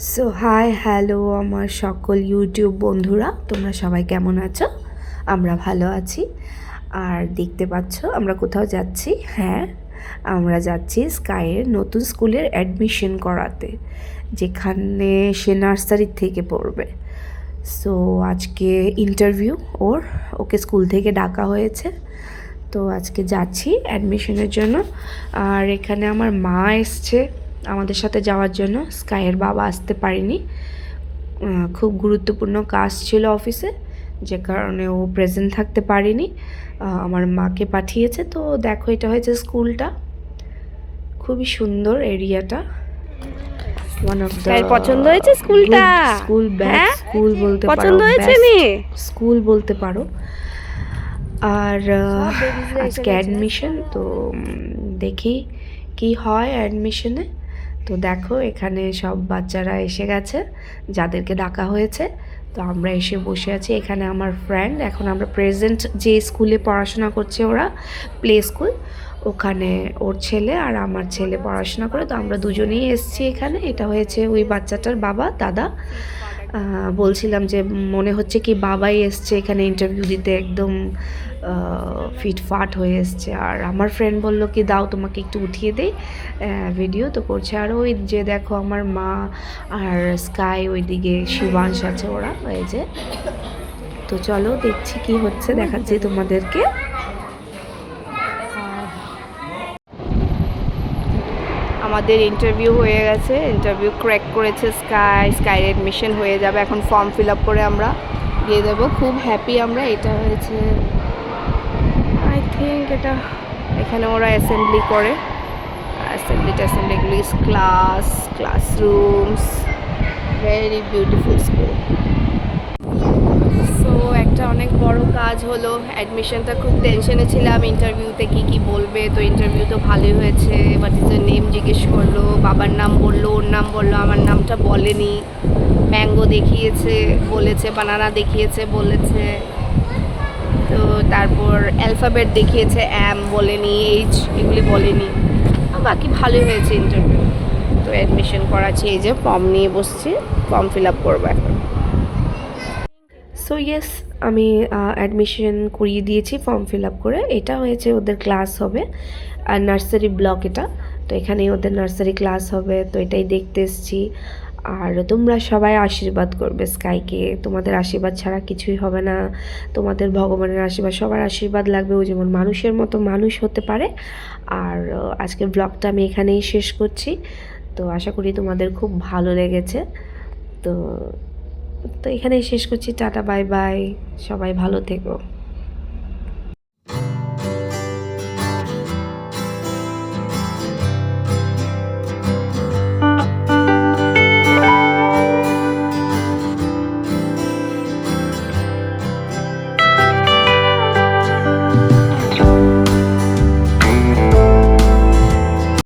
So hi hello আমার সকল YouTube বন্ধুরা, তোমরা সবাই কেমন আছো? আমরা ভালো আছি। আর দেখতে পাচ্ছ, আমরা কোথাও যাচ্ছি? হ্যাঁ আমরা যাচ্ছি স্কাইয়ের নতুন স্কুলের অ্যাডমিশন করাতে, যেখানে সে নার্সারির থেকে পড়বে। সো আজকে ইন্টারভিউ ওর, ওকে স্কুল থেকে ডাকা হয়েছে। তো আজকে যাচ্ছি অ্যাডমিশনের জন্য। আর এখানে আমার মা এসছে। আমাদের সাথে যাওয়ার জন্য স্কাইয়ের বাবা আসতে পারেনি। খুব গুরুত্বপূর্ণ কাজ ছিল অফিসে যে কারণে ও প্রেজেন্ট থাকতে পারেনি। আমার মাকে পাঠিয়েছে তো দেখো এটা হয়েছে স্কুলটা। খুবই সুন্দর এরিয়াটা। পছন্দ হয়েছে স্কুলটা? School bag? স্কুল বলতে পারো পছন্দ হয়েছে স্কুল বলতে পারো। আর আজকে অ্যাডমিশন তো দেখি কি হয় অ্যাডমিশনে তো দেখো, এখানে সব বাচ্চারা এসে গেছে, যাদেরকে ডাকা হয়েছে। তো আমরা এসে বসে আছি এখানে আমার ফ্রেন্ড এখন আমরা প্রেজেন্ট যে স্কুলে পড়াশোনা করছে ওরা প্লে স্কুল ওখানে ওর ছেলে আর আমার ছেলে পড়াশোনা করে। তো আমরা দুজনেই এসছি এখানে। এটা হয়েছে ওই বাচ্চাটার বাবা, দাদা। বলছিলাম যে মনে হচ্ছে কি বাবাই এসছে এখানে ইন্টারভিউ দিতে, একদম ফিটফাট হয়ে এসছে। আর আমার ফ্রেন্ড বলল কি, দাও তোমাকে একটু উঠিয়ে দেই ভিডিও তো করছে। আর ওই যে দেখো আমার মা আর স্কাই ওইদিকে শিবাংশ আছে ওরা, এই যে। তো চলো দেখছি কি হচ্ছে, দেখাচ্ছি তোমাদেরকে। আমাদের ইন্টারভিউ হয়ে গেছে। ইন্টারভিউ ক্র্যাক করেছে স্কাই স্কাই অ্যাডমিশন হয়ে যাবে। এখন ফর্ম ফিল আপ করে আমরা দিয়ে দেবো। খুব হ্যাপি আমরা, এটা হয়েছে। আই থিঙ্ক এটা এখানে ওরা অ্যাসেম্বলি করে। Assembly ট্যাসেম্বলিগুলি class classrooms very beautiful school so একটা অনেক বড় কাজ হলো অ্যাডমিশনটা খুব টেনশনে ছিলাম ইন্টারভিউতে কি কি বলবে? তো ইন্টারভিউ তো ভালোই হয়েছে বাট ইজ নেম জিজ্ঞেস করল, বাবার নাম বলল, ওর নাম বলল, আমার নামটা বলেনি। ম্যাঙ্গো দেখিয়েছে, বলেছে বানানা দেখিয়েছে, বলেছে। তো তারপর অ্যালফাবেট দেখিয়েছে অ্যাম বলেনি এইচ এগুলি বলেনি। বাকি ভালোই হয়েছে ইন্টারভিউ তো অ্যাডমিশন করাচ্ছি, এই যে ফর্ম নিয়ে বসছি ফর্ম ফিল আপ করব এখন। সো ইয়েস আমি অ্যাডমিশন করিয়ে দিয়েছি ফর্ম ফিল আপ করে। এটা হয়েছে ওদের ক্লাস হবে আর নার্সারি ব্লক এটা। তো এখানেই ওদের নার্সারি ক্লাস হবে, তো এটাই দেখতে এসেছি। আর তোমরা সবাই আশীর্বাদ করবে স্কাইকে। তোমাদের আশীর্বাদ ছাড়া কিছুই হবে না। তোমাদের ভগবানের আশীর্বাদ, সবার আশীর্বাদ লাগবে। ও যেমন মানুষের মতো মানুষ হতে পারে। আর আজকের ব্লগটা আমি এখানেই শেষ করছি। তো আশা করি তোমাদের খুব ভালো লেগেছে। তো তো এখানেই শেষ করছি টাটা বাই বাই সবাই ভালো থেকো।